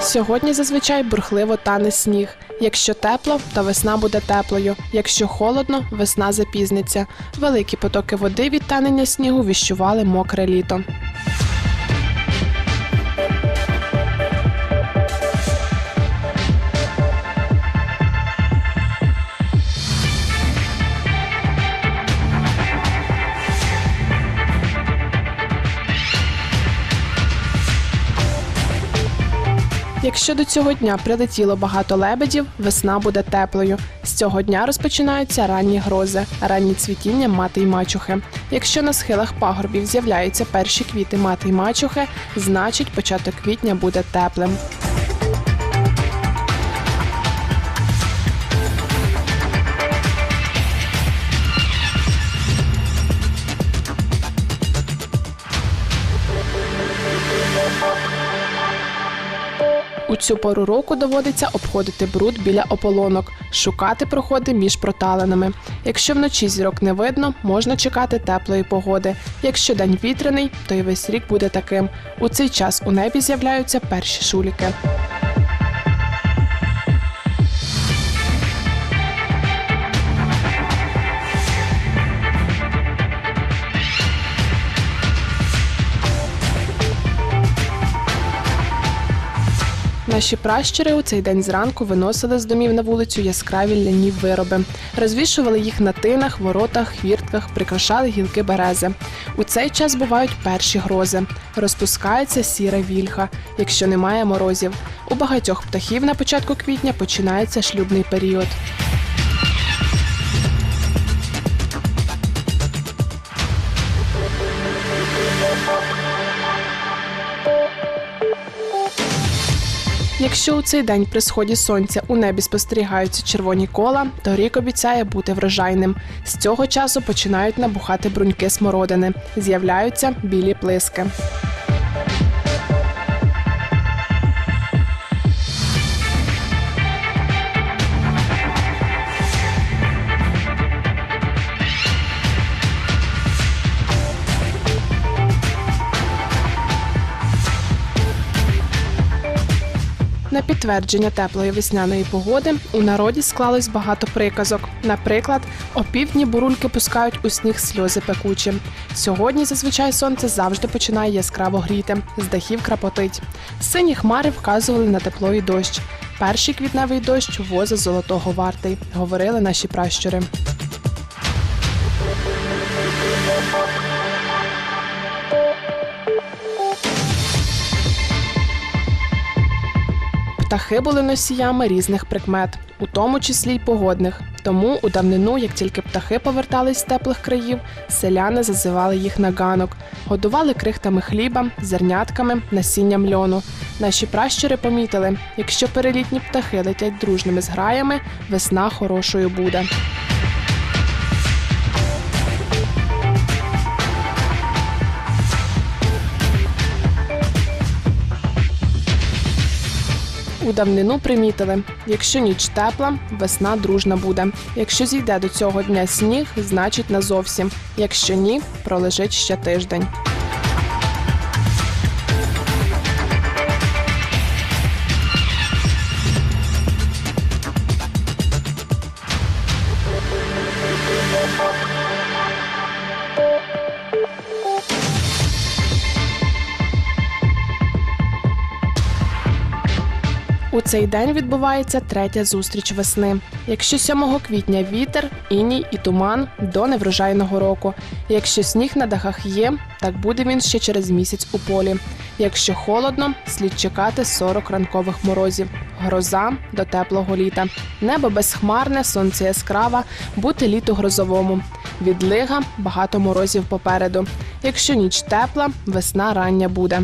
Сьогодні зазвичай бурхливо тане сніг. Якщо тепло, то весна буде теплою. Якщо холодно, весна запізниться. Великі потоки води від танення снігу віщували мокре літо. Якщо до цього дня прилетіло багато лебедів, весна буде теплою. З цього дня розпочинаються ранні грози, ранні цвітіння мати й мачухи. Якщо на схилах пагорбів з'являються перші квіти мати й мачухи, значить початок квітня буде теплим. Цю пору року доводиться обходити бруд біля ополонок, шукати проходи між проталинами. Якщо вночі зірок не видно, можна чекати теплої погоди. Якщо день вітряний, то й весь рік буде таким. У цей час у небі з'являються перші шуліки. Наші пращури у цей день зранку виносили з домів на вулицю яскраві ляні вироби, розвішували їх на тинах, воротах, хвіртках, прикрашали гілки берези. У цей час бувають перші грози. Розпускається сіра вільха, якщо немає морозів. У багатьох птахів на початку квітня починається шлюбний період. Якщо у цей день при сході сонця у небі спостерігаються червоні кола, то рік обіцяє бути врожайним. З цього часу починають набухати бруньки смородини, з'являються білі плиски. На підтвердження теплої весняної погоди у народі склалось багато приказок. Наприклад, о півдні бурульки пускають у сніг сльози пекучі. Сьогодні зазвичай сонце завжди починає яскраво гріти, з дахів крапотить. Сині хмари вказували на тепло і дощ. Перший квітневий дощ воза золотого вартий, говорили наші пращури. Птахи були носіями різних прикмет, у тому числі й погодних. Тому у давнину, як тільки птахи повертались з теплих країв, селяни зазивали їх на ганок, годували крихтами хліба, зернятками, насінням льону. Наші пращури помітили, якщо перелітні птахи летять дружними зграями, весна хорошою буде. У давнину примітили: якщо ніч тепла, весна дружна буде. Якщо зійде до цього дня сніг, значить назовсім. Якщо ні, пролежить ще тиждень. У цей день відбувається третя зустріч весни. Якщо 7 квітня вітер, іній і туман до неврожайного року. Якщо сніг на дахах є, так буде він ще через місяць у полі. Якщо холодно, слід чекати 40 ранкових морозів. Гроза до теплого літа. Небо безхмарне, сонце яскраве, бути літо грозовому. Відлига багато морозів попереду. Якщо ніч тепла, весна рання буде.